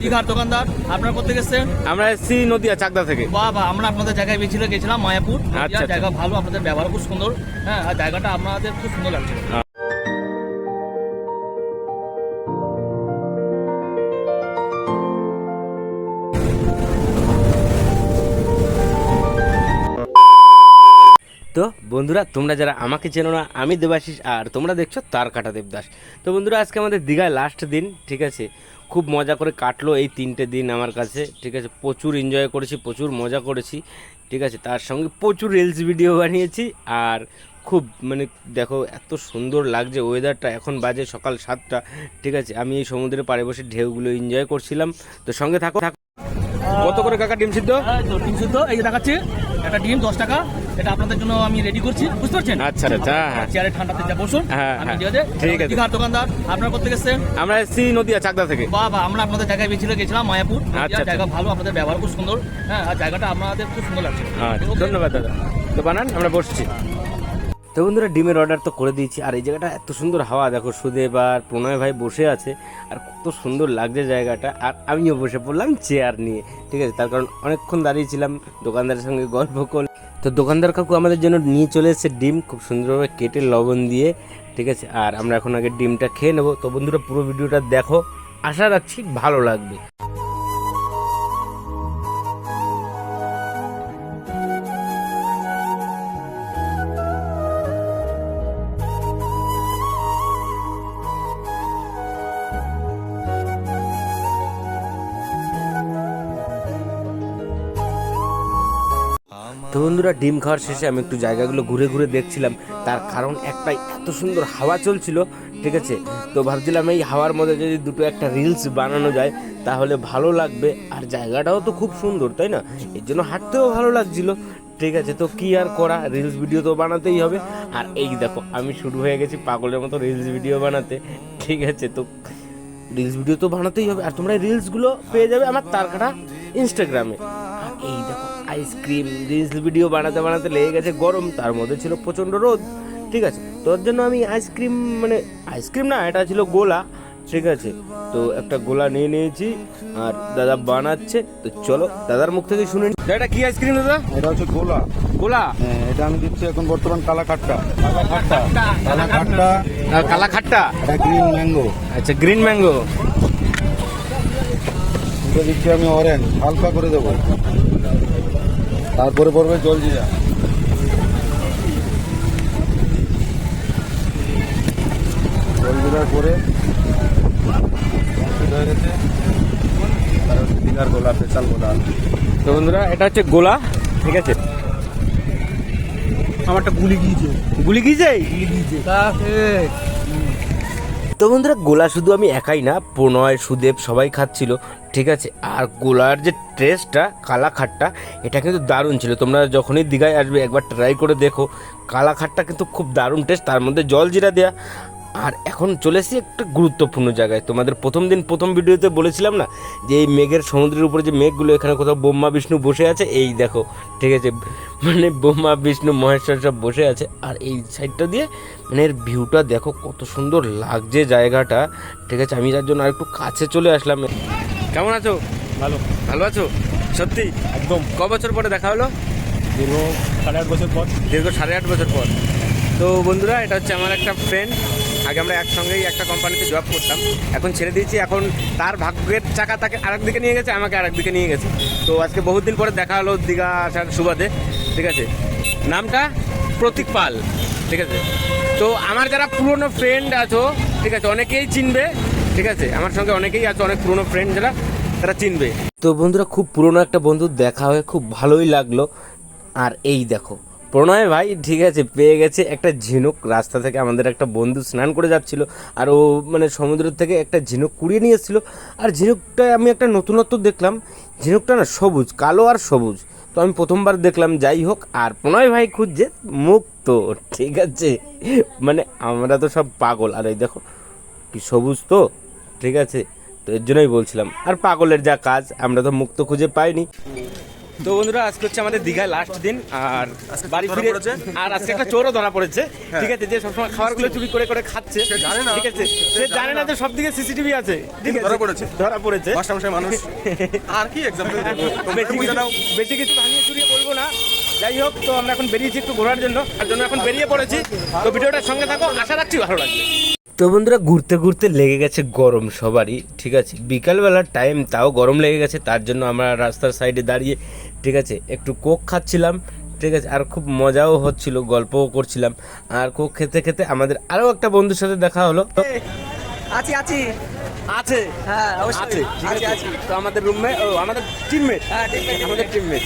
দীঘার দোকানদার আপনারা করতে গেছেন আমরা এসছি নদিয়া চাকদা থেকে। আমরা আপনাদের জায়গায় গেছিলাম মায়াপুর। আচ্ছা, আচ্ছা। জায়গা ভালো আপনাদের ব্যবহার খুব সুন্দর। হ্যাঁ আর জায়গাটা আপনাদের খুব সুন্দর লাগছে। তো বন্ধুরা তোমরা যারা আমাকে চেনো না আমি দেবাশিস আর তোমরা দেখছ তার কাটা দেবদাস। তো বন্ধুরা আজকে আমাদের দীঘায় লাস্ট দিন ঠিক আছে? খুব মজা করে কাটলো এই তিনটে দিন আমার কাছে, ঠিক আছে? প্রচুর এনজয় করেছি, প্রচুর মজা করেছি, ঠিক আছে? তার সঙ্গে প্রচুর রিলস ভিডিও বানিয়েছি আর খুব মানে দেখো, এত সুন্দর লাগছে ওয়েদারটা এখন বাজে সকাল সাতটা, ঠিক আছে? আমি এই সমুদ্রের পাড়ে বসে ঢেউগুলো এনজয় করছিলাম। তো সঙ্গে থাকো থাকো। কত করে কাকা ডিম সিদ্ধ? ডিম সিদ্ধ, এই দেখাচ্ছি। একটা ডিম, দশ টাকা। এটা আপনাদের জন্য আমি রেডি করছি বুঝতে পারছেন? আচ্ছা আচ্ছা হ্যাঁ চেয়ারে ঠান্ডাতে যা বসুন হ্যাঁ, আমি হ্যাঁ। ঠিক আছে? ঠিক আছে। দীঘার দোকানদার আপনারা করতে গেছেন আমরা এসছি নদিয়া চাকদা থেকে। বা বা আমরা আপনাদের জায়গায় বেছিল গেছিলাম মায়াপুর। আচ্ছা, আচ্ছা। জায়গা ভালো আপনাদের ব্যবহার খুব সুন্দর। হ্যাঁ আর জায়গাটা আপনাদের খুব সুন্দর লাগছে। আচ্ছা? ধন্যবাদ দাদা। তো বানান আমরা বসছি। তো বন্ধুরা ডিমের অর্ডার তো করে দিয়েছি। আর এই জায়গাটা এত সুন্দর হাওয়া দেখো সুদেব আর প্রণয় ভাই বসে আছে। আর কত সুন্দর লাগছে জায়গাটা। আর আমিও বসে পড়লাম চেয়ার নিয়ে। ঠিক আছে তার কারণ অনেকক্ষণ দাঁড়িয়েছিলাম দোকানদারের সঙ্গে গল্প কর তো দোকানদার কাকু আমাদের জন্য নিয়ে চলে এসেছে ডিম। খুব সুন্দরভাবে কেটে লবণ দিয়ে, ঠিক আছে? আর আমরা এখন আগে ডিমটা খেয়ে নেব। তো বন্ধুরা, পুরো ভিডিওটা দেখো। আশা রাখছি ভালো লাগবে। তো বন্ধুরা, ডিম খাওয়ার শেষে আমি একটু জায়গাগুলো ঘুরে ঘুরে দেখছিলাম। তার কারণ একটাই, এত সুন্দর হাওয়া চলছিল, ঠিক আছে? তো ভাবছিলাম এই হাওয়ার মধ্যে যদি দুটো একটা রিলস বানানো যায়, তাহলে ভালো লাগবে। আর জায়গাটাও তো খুব সুন্দর, তাই না? এর জন্য হাঁটতেও ভালো লাগছিল, ঠিক আছে? তো কি আর করা রিলস ভিডিও তো বানাতেই হবে। আর এই দেখো, আমি শুরু হয়ে গেছি পাগলের মতো রিলস ভিডিও বানাতে, ঠিক আছে? তো রিলস ভিডিও তো বানাতেই হবে। আর তোমরা রিলসগুলো পেয়ে যাবে আমার তার কাটা ইনস্টাগ্রামে আর এই দেখো আইসক্রিম রিলস ভিডিও বানাতে বানাতে লেগে গেছে গরম তার মধ্যে ছিল প্রচণ্ড রোদ ঠিক আছে? তোর জন্য আমি আইসক্রিম মানে আইসক্রিম না এটা ছিল গোলা ঠিক আছে? তো একটা গোলা নিয়ে নিয়েছি আর দাদা বানাচ্ছে তো চলো দাদার মুখ থেকে শুনে। এটা কি আইসক্রিম দাদা? এটা হচ্ছে গোলা। গোলা? হ্যাঁ, এটা আমি দিচ্ছি এখন বর্তমান কালা খাট্টা কালা খাট্টা কালা খাট্টা কালা খাট্টা এটা গ্রিন ম্যাঙ্গো আচ্ছা গ্রিন ম্যাঙ্গো এটা দিচ্ছি আমি অরেঞ্জ হালকা করে দেবো। তারপরে পড়বে জল জিরা জল জিরার পরে হয়ে গেছে। দীঘার গোলা স্পেশাল গোলা। তো বন্ধুরা এটা হচ্ছে গোলা ঠিক আছে? আমারটা গুলি গিয়েছে। গুলি যাই গুলি গিয়েছে। তো বন্ধুরা, গোলা শুধু আমি একাই না, প্রণয়, সুদেব সবাই খাচ্ছিল, ঠিক আছে? আর গোলার যে টেস্টটা কালাখাটটা, এটা কিন্তু দারুণ ছিল। তোমরা যখনই দীঘায় আসবে, একবার ট্রাই করে দেখো। কালাখাটটা কিন্তু খুব দারুণ টেস্ট তার মধ্যে জল জিরা দেয়া আর এখন চলে এসেছি একটা গুরুত্বপূর্ণ জায়গায়। তোমাদের প্রথম দিন প্রথম ভিডিওতে বলেছিলাম না যে এই মেঘের সমুদ্রের উপরে যে মেঘগুলো এখানে কোথাও ব্রহ্মা বিষ্ণু বসে আছে? এই দেখো ঠিক আছে মানে ব্রহ্মা বিষ্ণু মহেশ্বর সব বসে আছে। আর এই সাইডটা দিয়ে মানে এর ভিউটা দেখো কত সুন্দর লাগছে জায়গাটা ঠিক আছে আমি যার জন্য আরেকটু কাছে চলে আসলাম। কেমন আছো? ভালো। ভালো আছো? সত্যি? একদম। ক বছর পরে দেখা হলো? দীর্ঘ সাড়ে আট বছর পর। দীর্ঘ সাড়ে আট বছর পর। তো বন্ধুরা এটা হচ্ছে আমার একটা ফ্রেন্ড আগে আমরা একসঙ্গেই একটা কোম্পানিতে জব করতাম। এখন ছেড়ে দিয়েছি, এখন তার ভাগ্যের চাকা তাকে আরেক দিকে নিয়ে গেছে, আমাকে আরেক দিকে নিয়ে গেছে। তো আজকে বহুদিন পরে দেখা হলো দীঘা আসার সুবাদে, ঠিক আছে? নামটা প্রতীক পাল, ঠিক আছে? তো আমার যারা পুরনো ফ্রেন্ড আছো, ঠিক আছে, অনেকেই চিনবে, ঠিক আছে? আমার সঙ্গে অনেকেই আছে, অনেক পুরনো ফ্রেন্ড যারা, তারা চিনবে। তো বন্ধুরা, খুব পুরনো একটা বন্ধু, দেখা হয়ে খুব ভালোই লাগল। আর এই দেখো প্রণয় ভাই, ঠিক আছে, পেয়ে গেছে একটা ঝিনুক। রাস্তা থেকে আমাদের একটা বন্ধু স্নান করে যাচ্ছিল আর ও মানে সমুদ্র থেকে একটা ঝিনুক কুড়িয়ে নিয়ে এসেছিল। আর ঝিনুকটা আমি একটা নতুনত্ব দেখলাম। ঝিনুকটা না সবুজ, কালো আর সবুজ। তো আমি প্রথমবার দেখলাম, যাই হোক। আর প্রণয় ভাই খুঁজছে মুক্ত, ঠিক আছে? মানে আমরা তো সব পাগল। আর এই দেখো, কি সবুজ তো, ঠিক আছে? তো এর জন্যই বলছিলাম। আর পাগলের যা কাজ, আমরা তো মুক্ত খুঁজে পাইনি। তো বন্ধুরা আজকে হচ্ছে আমাদের দীঘায় লাস্ট দিন আর বাড়ি ফিরে আর আজকে একটা চোরও ধরা পড়েছে। ঠিক আছে যে সবসময় খাবারগুলো চুরি করে করে খাচ্ছে। জানে না। ঠিক আছে সে জানে না যে সব দিকে সিসিটিভি আছে ঠিক আছে ধরা পড়েছে। ধরা পড়েছে। মাস্টারমশাই মানুষ। আর কি এক্সাম্পল বেশি কিছু ভাঙিয়ে চুরিয়ে করব না। যাই হোক তো আমরা এখন বেরিয়েছি একটু ঘোরার জন্য। তার জন্য এখন বেরিয়ে পড়েছি। তো ভিডিওটার সঙ্গে থাকো। আশা রাখছি ভালো লাগবে। তো বন্ধুরা ঘুরতে ঘুরতে লেগে গেছে গরম সবারই ঠিক আছে? বিকালবেলার টাইম তাও গরম লেগে গেছে তার জন্য আমরা রাস্তার সাইডে দাঁড়িয়ে ঠিক আছে একটু কোক খাচ্ছিলাম ঠিক আছে? আর খুব মজাও হচ্ছিল গল্পও করছিলাম। আর কোক খেতে খেতে আমাদের আরও একটা বন্ধুর সাথে দেখা হলো। আছি আছি। আছে? হ্যাঁ অবশ্যই। আছে তো আমাদের রুমে ও আমাদের টিমমেট হ্যাঁ আমাদের টিমমেট